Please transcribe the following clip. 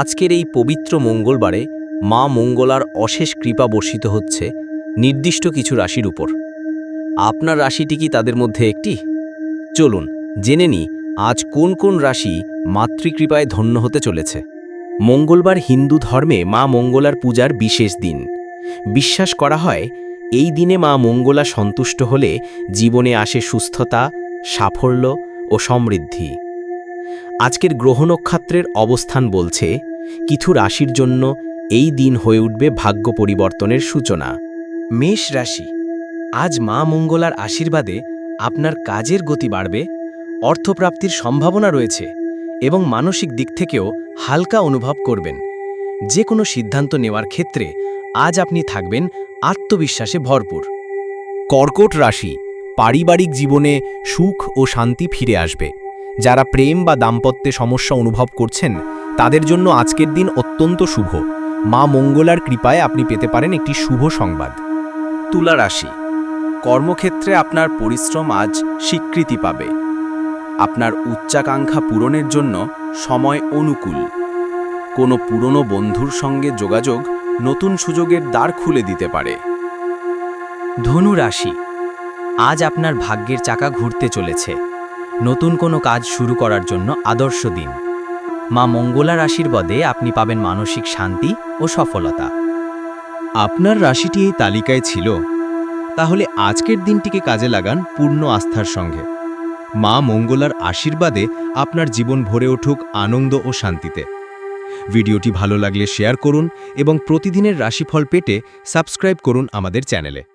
আজকের এই পবিত্র মঙ্গলবারে মা মঙ্গলার অশেষ কৃপা বর্ষিত হচ্ছে নির্দিষ্ট কিছু রাশির উপর। আপনার রাশিটি কি তাদের মধ্যে একটি? চলুন জেনে নি আজ কোন কোন রাশি মাতৃকৃপায় ধন্য হতে চলেছে। মঙ্গলবার হিন্দু ধর্মে মা মঙ্গলার পূজার বিশেষ দিন। বিশ্বাস করা হয় এই দিনে মা মঙ্গলা সন্তুষ্ট হলে জীবনে আসে সুস্থতা, সাফল্য ও সমৃদ্ধি। আজকের গ্রহ নক্ষত্রের অবস্থান বলছে, কিছু রাশির জন্য এই দিন হয়ে উঠবে ভাগ্য পরিবর্তনের সূচনা। মেষ রাশি, আজ মা মঙ্গলার আশীর্বাদে আপনার কাজের গতি বাড়বে, অর্থপ্রাপ্তির সম্ভাবনা রয়েছে এবং মানসিক দিক থেকেও হালকা অনুভব করবেন। যে কোনো সিদ্ধান্ত নেওয়ার ক্ষেত্রে আজ আপনি থাকবেন আত্মবিশ্বাসে ভরপুর। কর্কট রাশি, পারিবারিক জীবনে সুখ ও শান্তি ফিরে আসবে। যারা প্রেম বা দাম্পত্যে সমস্যা অনুভব করছেন, তাদের জন্য আজকের দিন অত্যন্ত শুভ। মা মঙ্গলার কৃপায় আপনি পেতে পারেন একটি শুভ সংবাদ। তুলা রাশি। কর্মক্ষেত্রে আপনার পরিশ্রম আজ স্বীকৃতি পাবে। আপনার উচ্চাকাঙ্ক্ষা পূরণের জন্য সময় অনুকূল। কোনো পুরনো বন্ধুর সঙ্গে যোগাযোগ নতুন সুযোগের দ্বার খুলে দিতে পারে। ধনু রাশি। আজ আপনার ভাগ্যের চাকা ঘুরতে চলেছে। নতুন কোনো কাজ শুরু করার জন্য আদর্শ দিন। মা মঙ্গলার আশীর্বাদে আপনি পাবেন মানসিক শান্তি ও সফলতা। আপনার রাশিটি এই তালিকায় ছিল। তাহলে আজকের দিনটিকে কাজে লাগান পূর্ণ আস্থার সঙ্গে। মা মঙ্গলার আশীর্বাদে আপনার জীবন ভরে উঠুক আনন্দ ও শান্তিতে। ভিডিওটি ভালো লাগলে শেয়ার করুন এবং প্রতিদিনের রাশিফল পেটে সাবস্ক্রাইব করুন আমাদের চ্যানেলে।